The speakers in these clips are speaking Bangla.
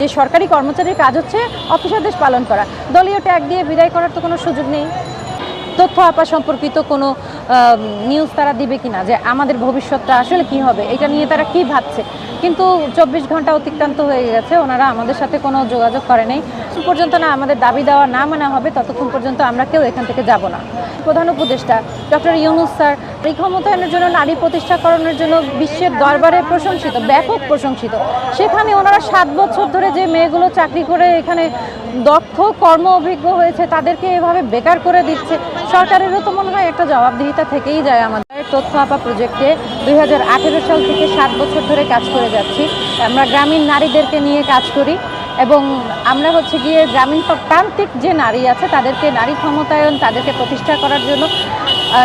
যে সরকারি কর্মচারীর কাজ হচ্ছে অফিস আদেশ পালন করা। দলীয় ট্যাগ দিয়ে বিদায় করার তো কোনো সুযোগ নেই। তথ্য আপা সম্পর্কিত কোনো নিউজ তারা দিবে কিনা যে আমাদের ভবিষ্যৎটা আসলে কি হবে, এটা নিয়ে তারা কি ভাবছে? কিন্তু চব্বিশ ঘণ্টা অতিক্রান্ত হয়ে গেছে, ওনারা আমাদের সাথে কোনো যোগাযোগ করে নেই। পর্যন্ত না আমাদের দাবি দেওয়া না মানা হবে, ততক্ষণ পর্যন্ত আমরা কেউ এখান থেকে যাব না। প্রধান উপদেষ্টা ডক্টর ইউনুস স্যার এই ক্ষমতায়নের জন্য, নারী প্রতিষ্ঠাকরণের জন্য বিশ্বের দরবারে প্রশংসিত, ব্যাপক প্রশংসিত। সেখানে ওনারা সাত বছর ধরে যে মেয়েগুলো চাকরি করে এখানে দক্ষ, কর্ম অভিজ্ঞ হয়েছে, তাদেরকে এভাবে বেকার করে দিচ্ছে। সরকারেরও তো মনে হয় একটা জবাবদিহিতা থেকেই যায় আমাদের তথ্য আপা প্রজেক্টে। দুই হাজার আঠেরো সাল থেকে সাত বছর ধরে কাজ করে যাচ্ছি। আমরা গ্রামীণ নারীদেরকে নিয়ে কাজ করি এবং আমরা হচ্ছে গিয়ে গ্রামীণ প্রান্তিক যে নারী আছে, তাদেরকে নারী ক্ষমতায়ন, তাদেরকে প্রতিষ্ঠা করার জন্য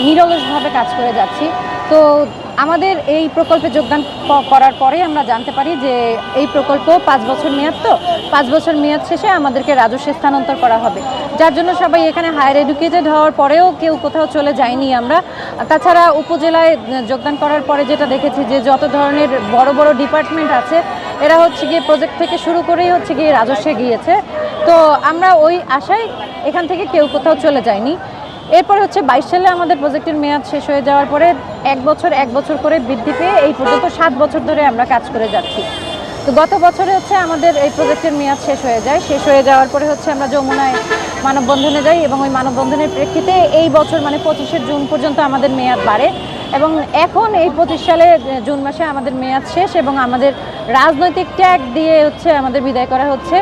নিরলসভাবে কাজ করে যাচ্ছি। তো আমাদের এই প্রকল্পে যোগদান করার পরে আমরা জানতে পারি যে এই প্রকল্প পাঁচ বছর মেয়াদ তো, পাঁচ বছর মেয়াদ শেষে আমাদেরকে রাজস্বে স্থানান্তর করা হবে। যার জন্য সবাই এখানে হায়ার এডুকেটেড হওয়ার পরেও কেউ কোথাও চলে যায়নি আমরা। তাছাড়া উপজেলায় যোগদান করার পরে যেটা দেখেছি যে যত ধরনের বড় বড় ডিপার্টমেন্ট আছে, এরা হচ্ছে গিয়ে প্রজেক্ট থেকে শুরু করেই হচ্ছে গিয়ে রাজস্বে গিয়েছে। তো আমরা ওই আশায় এখান থেকে কেউ কোথাও চলে যায়নি। এরপর হচ্ছে বাইশ সালে আমাদের প্রজেক্টের মেয়াদ শেষ হয়ে যাওয়ার পরে এক বছর এক বছর করে বৃদ্ধি পেয়ে এই পর্যন্ত সাত বছর ধরে আমরা কাজ করে যাচ্ছি। তো গত বছরে হচ্ছে আমাদের এই প্রজেক্টের মেয়াদ শেষ হয়ে যায়। শেষ হয়ে যাওয়ার পরে হচ্ছে আমরা যমুনায় মানববন্ধনে যাই এবং ওই মানববন্ধনের প্রেক্ষিতে এই বছর মানে পঁচিশে জুন পর্যন্ত আমাদের মেয়াদ বাড়ে এবং এখন এই পঁচিশ সালে জুন মাসে আমাদের মেয়াদ শেষ এবং আমাদের রাজনৈতিক ট্যাগ দিয়ে হচ্ছে আমাদের বিদায় করা হচ্ছে।